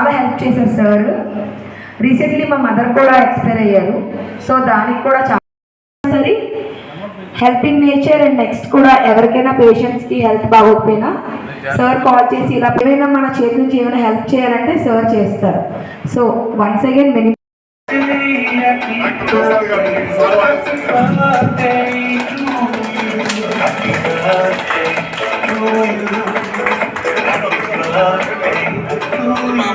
చాలా హెల్ప్ చేశారు sir recently మా మదర్ కూడా ఎక్స్పైర్ అయ్యారు. సో దానికి కూడా చాలా సరే హెల్పింగ్ నేచర్ అండ్ నెక్స్ట్ కూడా ఎవరికైనా పేషెంట్స్కి హెల్త్ బాగోకపోయినా సార్ కాల్ చేసి ఇలా ఏమైనా మన చేతి నుంచి ఏమైనా హెల్ప్ చేయాలంటే సార్ చేస్తారు. సో వన్స్ అగైన్ మెనీ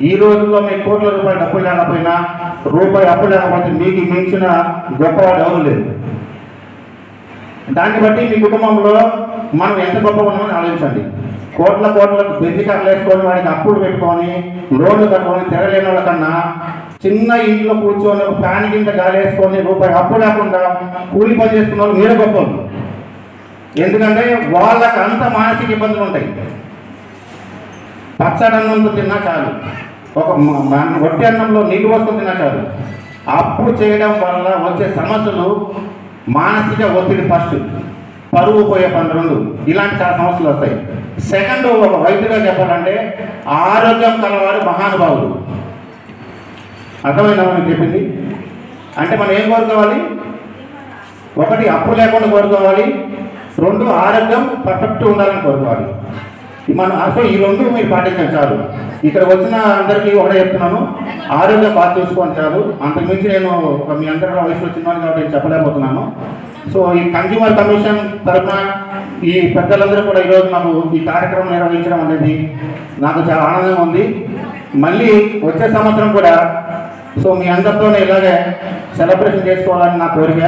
ఈ రోజుల్లో మీకు కోట్ల రూపాయలు డబ్బు లేకపోయినా రూపాయి అప్పు లేకపోతే మీకు మించిన గొప్పవాడు ఎవరు లేదు దాన్ని బట్టి మీ కుటుంబంలో మనం ఎంత గొప్ప ఉన్నామని ఆలోచించండి. కోట్ల కోట్లకు బెంజికర్లు వేసుకొని వాడికి అప్పులు పెట్టుకొని లోన్లు కట్టుకొని తిరగలేని వాళ్ళ కన్నా చిన్న ఇంట్లో కూర్చొని ఫ్యాన్ కింద గాలి వేసుకొని రూపాయి అప్పు లేకుండా కూలి పని చేసుకున్న వాళ్ళు మీరే గొప్ప ఎందుకంటే వాళ్ళకి అంత మానసిక ఇబ్బందులు ఉంటాయి. పచ్చడి తిన్నా చాలు. ఒక మన వట్టి అన్నంలో నీళ్ళు వస్తుంది తిన్నా అప్పు చేయడం వల్ల వచ్చే సమస్యలు మానసిక ఒత్తిడి ఫస్ట్ పరువు పోయే పని రెండు ఇలాంటి చాలా సమస్యలు వస్తాయి. సెకండ్ ఒక వైద్యుగా చెప్పాలంటే ఆరోగ్యం కలవారు మహానుభావులు. అర్థమైందా మీకు చెప్పింది? అంటే మనం ఏం కోరుకోవాలి? ఒకటి అప్పు లేకుండా కోరుకోవాలి. రెండు ఆరోగ్యం పర్ఫెక్ట్ ఉండాలని కోరుకోవాలి. మనం అసలు ఈ రెండు మీరు పాటించండి చాలు. ఇక్కడ వచ్చిన అందరికీ ఒకటే చెప్తున్నాను ఆరోగ్యం బాగా చూసుకోండి చాలు. అంతకుమించి నేను ఒక మీ అందరి వయసు వచ్చినాను కాబట్టి నేను చెప్పలేకపోతున్నాను. సో ఈ కన్జ్యూమర్ కమిషన్ తరఫున ఈ పెద్దలందరూ కూడా ఈరోజు నాకు ఈ కార్యక్రమం నిర్వహించడం అనేది నాకు చాలా ఆనందంగా ఉంది. మళ్ళీ వచ్చే సంవత్సరం కూడా సో మీ అందరితోనే ఇలాగే సెలబ్రేషన్ చేసుకోవాలని నా కోరిక.